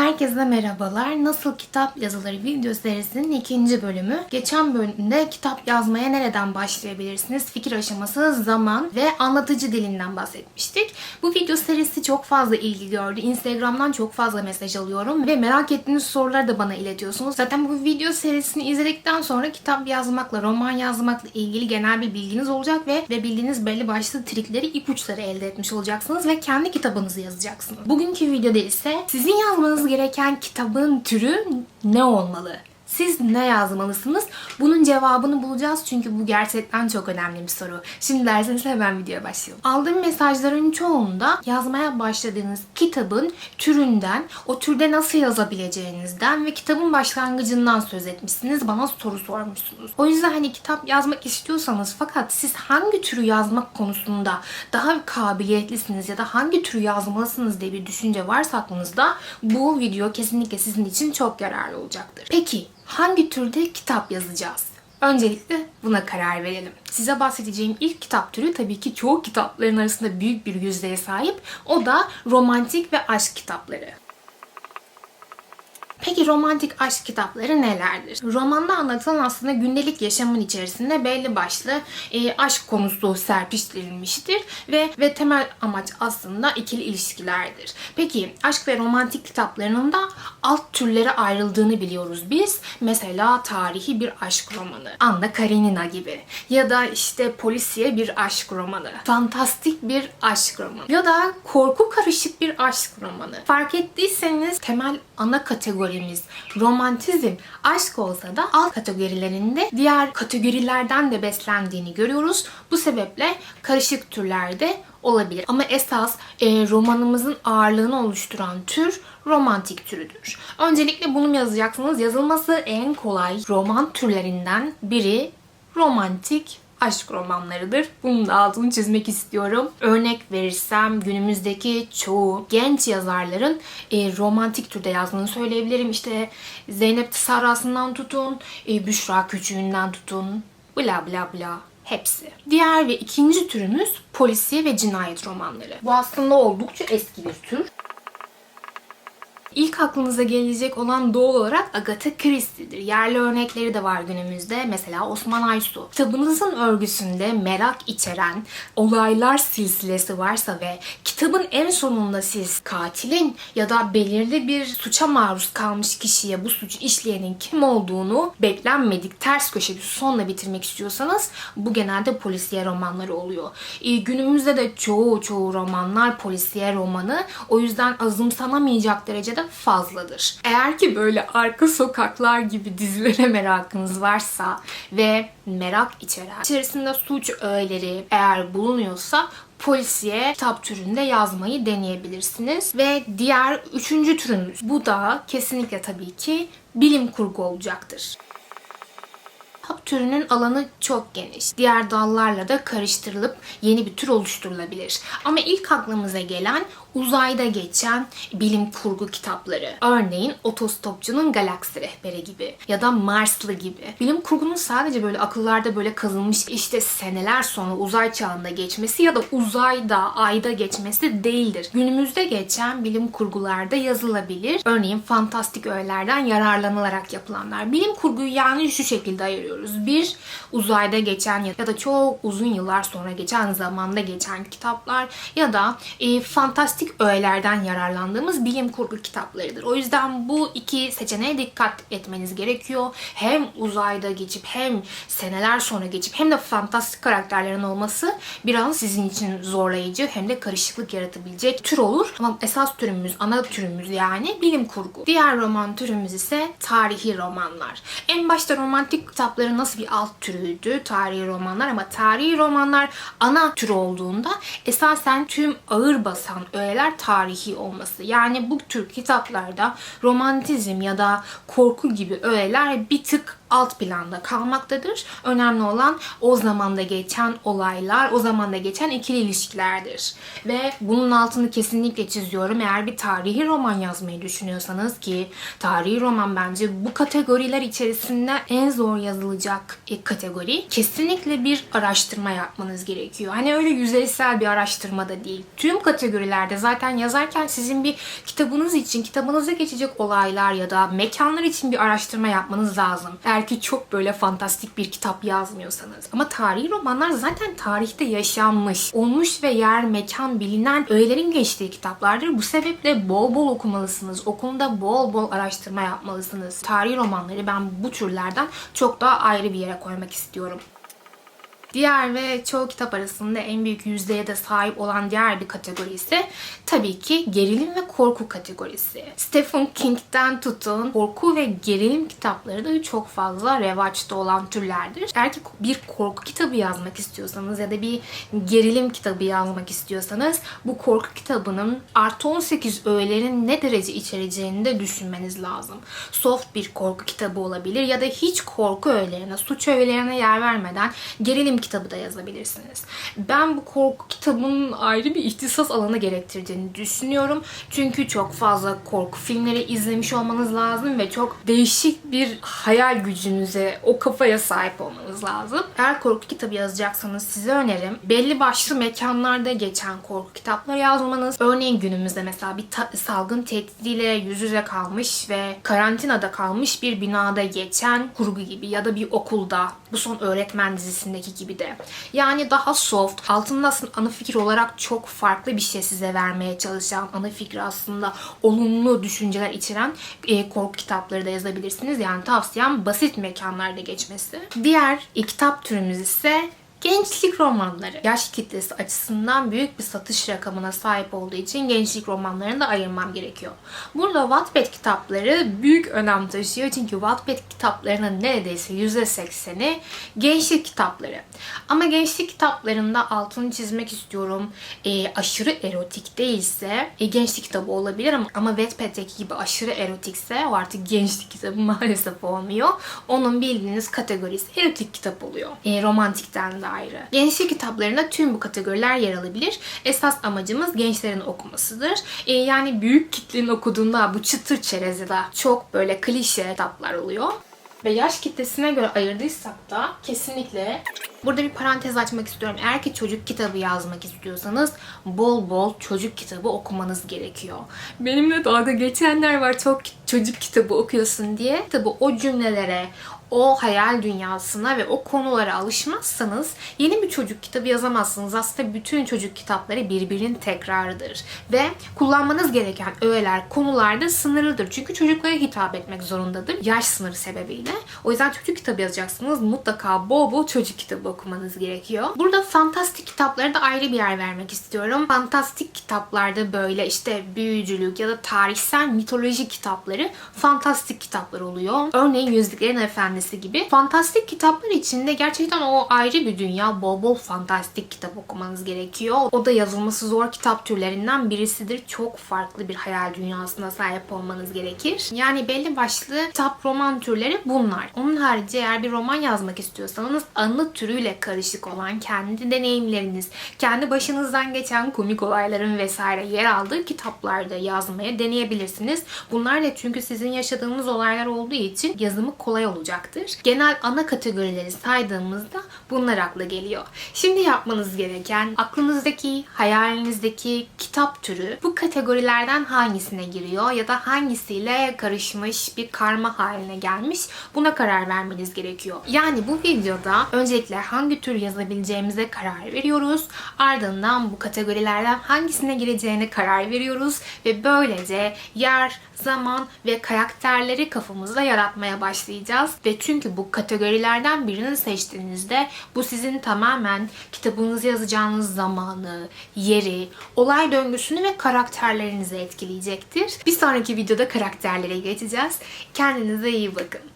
Herkese merhabalar. Nasıl Kitap Yazıları video serisinin ikinci bölümü. Geçen bölümde kitap yazmaya nereden başlayabilirsiniz? Fikir aşaması, zaman ve anlatıcı dilinden bahsetmiştik. Bu video serisi çok fazla ilgi gördü. Instagram'dan çok fazla mesaj alıyorum ve merak ettiğiniz soruları da bana iletiyorsunuz. Zaten bu video serisini izledikten sonra kitap yazmakla, roman yazmakla ilgili genel bir bilginiz olacak ve ve bildiğiniz belli başlı trikleri, ipuçları elde etmiş olacaksınız ve kendi kitabınızı yazacaksınız. Bugünkü videoda ise sizin yazmanız gereken kitabın türü ne olmalı? Siz ne yazmalısınız? Bunun cevabını bulacağız çünkü bu gerçekten çok önemli bir soru. Şimdi derseniz hemen videoya başlayalım. Aldığım mesajların çoğunda yazmaya başladığınız kitabın türünden, o türde nasıl yazabileceğinizden ve kitabın başlangıcından söz etmişsiniz. Bana soru sormuşsunuz. O yüzden hani kitap yazmak istiyorsanız fakat siz hangi türü yazmak konusunda daha kabiliyetlisiniz ya da hangi türü yazmalısınız diye bir düşünce varsa aklınızda bu video kesinlikle sizin için çok yararlı olacaktır. Peki hangi türde kitap yazacağız? Öncelikle buna karar verelim. Size bahsedeceğim ilk kitap türü tabii ki çoğu kitapların arasında büyük bir yüzdeye sahip. O da romantik ve aşk kitapları. Peki romantik aşk kitapları nelerdir? Romanda anlatılan aslında gündelik yaşamın içerisinde belli başlı e, aşk konusu serpiştirilmiştir ve ve temel amaç aslında ikili ilişkilerdir. Peki aşk ve romantik kitaplarının da alt türlere ayrıldığını biliyoruz biz. Mesela tarihi bir aşk romanı, Anna Karenina gibi ya da işte polisiye bir aşk romanı, fantastik bir aşk romanı ya da korku karışık bir aşk romanı. Fark ettiyseniz temel ana kategorimiz romantizm, aşk olsa da alt kategorilerinde diğer kategorilerden de beslendiğini görüyoruz. Bu sebeple karışık türlerde olabilir. Ama esas e, romanımızın ağırlığını oluşturan tür romantik türüdür. Öncelikle bunu yazacaksınız. Yazılması en kolay roman türlerinden biri romantik aşk romanlarıdır. Bunun da altını çizmek istiyorum. Örnek verirsem günümüzdeki çoğu genç yazarların e, romantik türde yazdığını söyleyebilirim. İşte Zeynep Sarras'ından tutun, e, Büşra Küçüğü'nden tutun, bla bla bla hepsi. Diğer ve ikinci türümüz polisiye ve cinayet romanları. Bu aslında oldukça eski bir tür. İlk aklınıza gelecek olan doğal olarak Agatha Christie'dir. Yerli örnekleri de var günümüzde. Mesela Osman Aysu. Kitabınızın örgüsünde merak içeren olaylar silsilesi varsa ve kitabın en sonunda siz katilin ya da belirli bir suça maruz kalmış kişiye bu suçu işleyenin kim olduğunu beklenmedik ters köşe bir sonla bitirmek istiyorsanız bu genelde polisiye romanları oluyor. Ee, günümüzde de çoğu çoğu romanlar polisiye romanı. O yüzden azımsanamayacak derecede fazladır. Eğer ki böyle arka sokaklar gibi dizilere merakınız varsa ve merak içeren, içerisinde suç öğeleri eğer bulunuyorsa polisiye kitap türünde yazmayı deneyebilirsiniz. Ve diğer üçüncü türümüz bu da kesinlikle tabii ki bilim kurgu olacaktır. Kitap türünün alanı çok geniş. Diğer dallarla da karıştırılıp yeni bir tür oluşturulabilir. Ama ilk aklımıza gelen uzayda geçen bilim kurgu kitapları. Örneğin Otostopçunun Galaksi Rehberi gibi ya da Marslı gibi. Bilim kurgunun sadece böyle akıllarda böyle kazınmış işte seneler sonra uzay çağında geçmesi ya da uzayda, ayda geçmesi değildir. Günümüzde geçen bilim kurgularda yazılabilir. Örneğin fantastik öğelerden yararlanılarak yapılanlar. Bilim kurguyu yani şu şekilde ayırıyoruz. Bir, uzayda geçen ya da çok uzun yıllar sonra geçen zamanda geçen kitaplar ya da e, fantastik öğelerden yararlandığımız bilim kurgu kitaplarıdır. O yüzden bu iki seçeneğe dikkat etmeniz gerekiyor. Hem uzayda geçip hem seneler sonra geçip hem de fantastik karakterlerin olması biraz sizin için zorlayıcı hem de karışıklık yaratabilecek tür olur. Ama esas türümüz, ana türümüz yani bilim kurgu. Diğer roman türümüz ise tarihi romanlar. En başta romantik kitapların nasıl bir alt türüydü tarihi romanlar ama tarihi romanlar ana tür olduğunda esasen tüm ağır basan öğeler tarihi olması. Yani bu tür kitaplarda romantizm ya da korku gibi öğeler bir tık alt planda kalmaktadır. Önemli olan o zamanda geçen olaylar, o zamanda geçen ikili ilişkilerdir. Ve bunun altını kesinlikle çiziyorum. Eğer bir tarihi roman yazmayı düşünüyorsanız ki tarihi roman bence bu kategoriler içerisinde en zor yazılacak e, kategori. Kesinlikle bir araştırma yapmanız gerekiyor. Hani öyle yüzeysel bir araştırma da değil. Tüm kategorilerde zaten yazarken sizin bir kitabınız için, kitabınıza geçecek olaylar ya da mekanlar için bir araştırma yapmanız lazım. Eğer ki çok böyle fantastik bir kitap yazmıyorsanız. Ama tarihi romanlar zaten tarihte yaşanmış, olmuş ve yer, mekan bilinen öğelerin geçtiği kitaplardır. Bu sebeple bol bol okumalısınız. Okulda bol bol araştırma yapmalısınız. Tarihi romanları ben bu türlerden çok daha ayrı bir yere koymak istiyorum. Diğer ve çoğu kitap arasında en büyük yüzdeye de sahip olan diğer bir kategori ise tabii ki gerilim ve korku kategorisi. Stephen King'den tutun korku ve gerilim kitapları da çok fazla revaçta olan türlerdir. Eğer ki bir korku kitabı yazmak istiyorsanız ya da bir gerilim kitabı yazmak istiyorsanız bu korku kitabının artı 18 öğelerin ne derece içereceğini de düşünmeniz lazım. Soft bir korku kitabı olabilir ya da hiç korku öğelerine, suç öğelerine yer vermeden gerilim kitabı da yazabilirsiniz. Ben bu korku kitabının ayrı bir ihtisas alanı gerektirdiğini düşünüyorum. Çünkü çok fazla korku filmleri izlemiş olmanız lazım ve çok değişik bir hayal gücünüze, o kafaya sahip olmanız lazım. Eğer korku kitabı yazacaksanız size önerim belli başlı mekanlarda geçen korku kitapları yazmanız. Örneğin günümüzde mesela bir salgın tehdidiyle yüz yüze kalmış ve karantinada kalmış bir binada geçen kurgu gibi ya da bir okulda bu son öğretmen dizisindeki gibi de. Yani daha soft, altında aslında ana fikir olarak çok farklı bir şey size vermeye çalışan, ana fikri aslında olumlu düşünceler içeren e, korku kitapları da yazabilirsiniz. Yani tavsiyem basit mekanlarda geçmesi. Diğer e, kitap türümüz ise Gençlik romanları yaş kitlesi açısından büyük bir satış rakamına sahip olduğu için gençlik romanlarını da ayırmam gerekiyor. Burada Wattpad kitapları büyük önem taşıyor çünkü Wattpad kitaplarının neredeyse %80'i gençlik kitapları. Ama gençlik kitaplarında altını çizmek istiyorum. E, aşırı erotik değilse e, gençlik kitabı olabilir ama, ama Wattpad'deki gibi aşırı erotikse o artık gençlik kitabı maalesef olmuyor. Onun bildiğiniz kategorisi erotik kitap oluyor. E, romantikten de ayrı. Gençlik kitaplarında tüm bu kategoriler yer alabilir. Esas amacımız gençlerin okumasıdır. E, yani büyük kitlenin okuduğunda bu çıtır çerez ya da çok böyle klişe kitaplar oluyor. Ve yaş kitlesine göre ayırdıysak da kesinlikle Burada bir parantez açmak istiyorum. Eğer ki çocuk kitabı yazmak istiyorsanız bol bol çocuk kitabı okumanız gerekiyor. Benimle dalga geçenler var çok çocuk kitabı okuyorsun diye. Tabi o cümlelere, o hayal dünyasına ve o konulara alışmazsanız yeni bir çocuk kitabı yazamazsınız. Aslında bütün çocuk kitapları birbirinin tekrarıdır. Ve kullanmanız gereken öğeler, konular da sınırlıdır. Çünkü çocuklara hitap etmek zorundadır. Yaş sınırı sebebiyle. O yüzden çocuk kitabı yazacaksınız. Mutlaka bol bol çocuk kitabı okumanız gerekiyor. Burada fantastik kitaplara da ayrı bir yer vermek istiyorum. Fantastik kitaplarda böyle işte büyücülük ya da tarihsel mitoloji kitapları fantastik kitaplar oluyor. Örneğin Yüzüklerin Efendisi gibi. Fantastik kitaplar içinde gerçekten o ayrı bir dünya. Bol bol fantastik kitap okumanız gerekiyor. O da yazılması zor kitap türlerinden birisidir. Çok farklı bir hayal dünyasına sahip olmanız gerekir. Yani belli başlı kitap roman türleri bunlar. Onun harici eğer bir roman yazmak istiyorsanız anı türüyle karışık olan kendi deneyimleriniz, kendi başınızdan geçen komik olayların vesaire yer aldığı kitaplarda yazmaya deneyebilirsiniz. Bunlar da çünkü sizin yaşadığınız olaylar olduğu için yazımı kolay olacaktır. Genel ana kategorileri saydığımızda bunlar akla geliyor. Şimdi yapmanız gereken aklınızdaki, hayalinizdeki kitap türü bu kategorilerden hangisine giriyor ya da hangisiyle karışmış bir karma haline gelmiş buna karar vermeniz gerekiyor. Yani bu videoda öncelikle hangi tür yazabileceğimize karar veriyoruz. Ardından bu kategorilerden hangisine gireceğine karar veriyoruz ve böylece yer, zaman ve karakterleri kafamızda yaratmaya başlayacağız. Ve çünkü bu kategorilerden birini seçtiğinizde bu sizin tamamen kitabınızı yazacağınız zamanı, yeri, olay döngüsünü ve karakterlerinizi etkileyecektir. Bir sonraki videoda karakterlere geçeceğiz. Kendinize iyi bakın.